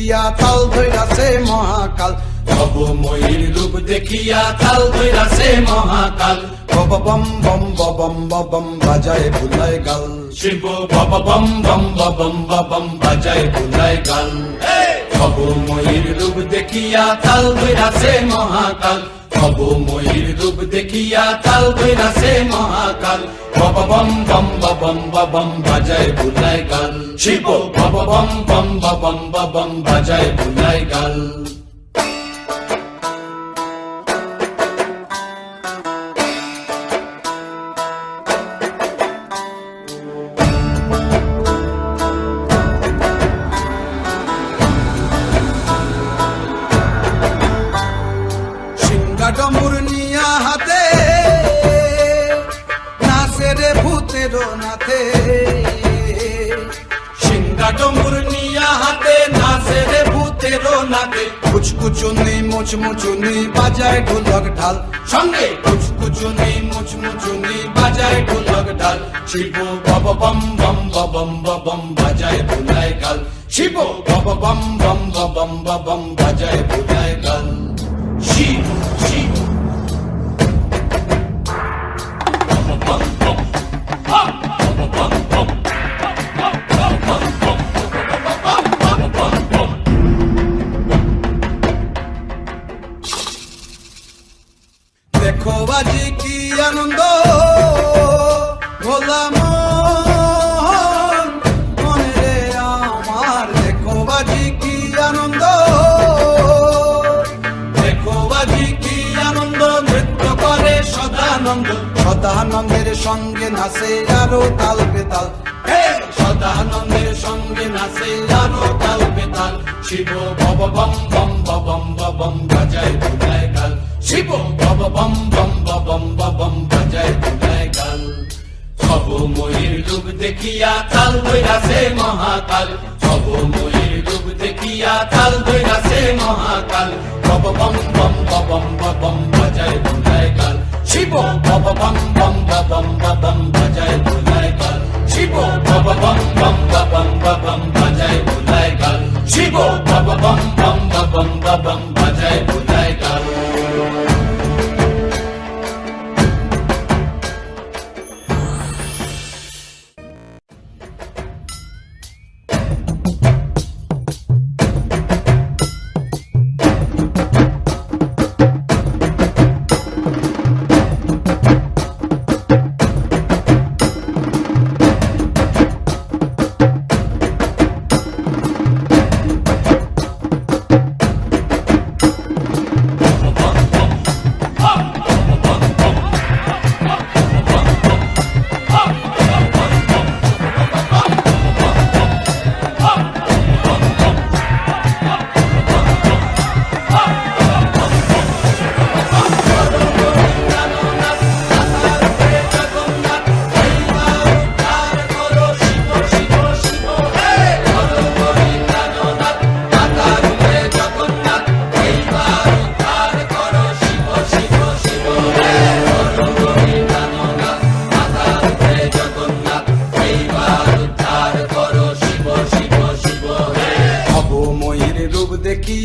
দেখিয়া তাল ধৈরাছে মহাকাল। ভব ময়ূর রূপ দেখিয়া তাল ধৈরাছে মহাকাল। বব বম বম বম বম বাজায় বুলায় গাল। শিব বব বম বম বম বম বাজায় বুলাই গাল। ভব ময়ূর রূপ দেখিয়া তাল ধৈরাছে মহাকাল। ভব ময়ূর রূপ দেখিয়া কাল দৈরাসে মহাকাল। বব বম বম বম বম বাজায় বুলাই গাল। শিব বব বম বম বম বম বাজায় বুলাই গাল। ভূতের নাথে। সিংহা ডমুর নিয়া হাতে নাচে রে ভূতের নাকে। কুচকুচুনি মুচমুচুনি বাজায় ঢোলক ঢাল। সঙ্গে কুচকুচুনি মুচমুচুনি বাজায় ঢোলক ঢাল। শিব বব বম বম বম বম বাজায় বুলায় গাল। শিব বব বম বম বম বম বাজায় বুলায় গাল। শিব বাজি কি আনন্দ? ভোলা মন আমার বাজি আনন্দ? বাজি আনন্দ? করে সদানন্দ। সদানন্দের সঙ্গে নাচে আরও তাল বেতাল সদানন্দের সঙ্গে নাচে আরও তাল বেতাল শিব বব বম বম বম বম বাজায় বুলায় গাল শিব বব বম বম বম বম বাজায় বুলায় গাল সব ময়ূর রূপ দেখিয়া তাল বৈরাসে মহাকাল। সব ময়ূর রূপ দেখিয়া তাল বৈরাসে মহাকাল। বব বম বম বম বম বাজায় বুলায় গাল শিব বব বম বম বম বম বাজায় বুলায় গাল শিব বব বম বম বম বম বাজায় বুলায় গাল শিব বব বম বম বম বম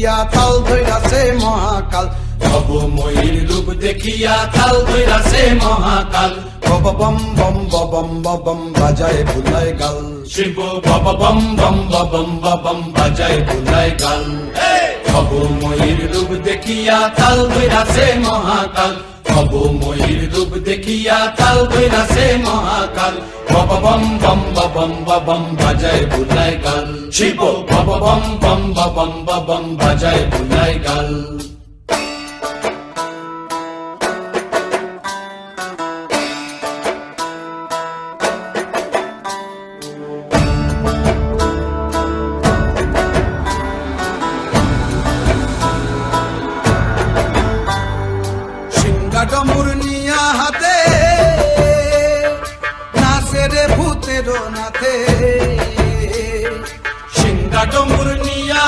দেখিয়া তাল ধৈরাছে মহাকাল। ভব ময়ূর রূপ দেখিয়া তাল ধৈরাছে মহাকাল। বব বম বম বম বম বাজায় ভুলায় গাল। শিব বব বম বম বম বম বাজায় ভুলায় গাল। ভব ময়ূর রূপ দেখিয়া তাল ধৈরাছে মহাকাল। ভব ময়ূর রূপ দেখিয়া কাল দৈরাসে মহাকাল। বব বম বম বম বম বাজায় বুলায় গাল। শিব বব বম বম বম বম বাজায় বুলায় গাল। সিংহা ডমুর হাতে নাচে রে ভূতের নাথে। সিংহা ডমুর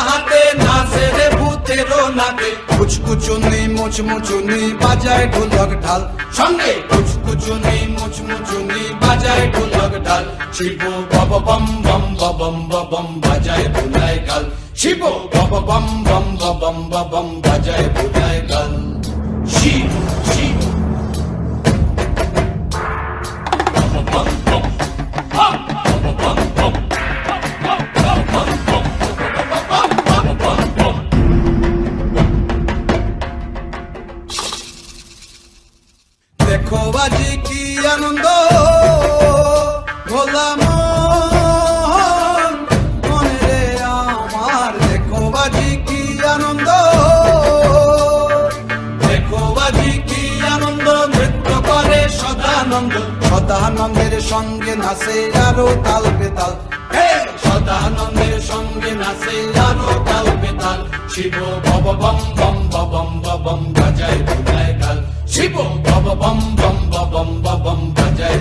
হাতে নাচে রে ভূতের নাকে কুচকুচুনি, মুচমুচুনি, বাজায় ঢোলক ঢাল। সঙ্গে কুচকুচুনি, মুচমুচুনি, বাজায় ঢোলক ঢাল। শিব বব বম বম বম বম বাজায় বুলায় গাল। শিব বব বম বম বম বম বাজায় বুলায় গান শিব সদানন্দের সঙ্গে নাচে আরও তাল বেতাল। সদানন্দের সঙ্গে নাচে আরও তাল বেতাল। শিব বব বম বম বম বম বাজায় বুঝায় গাল শিব বব বম বম বম বম বাজায়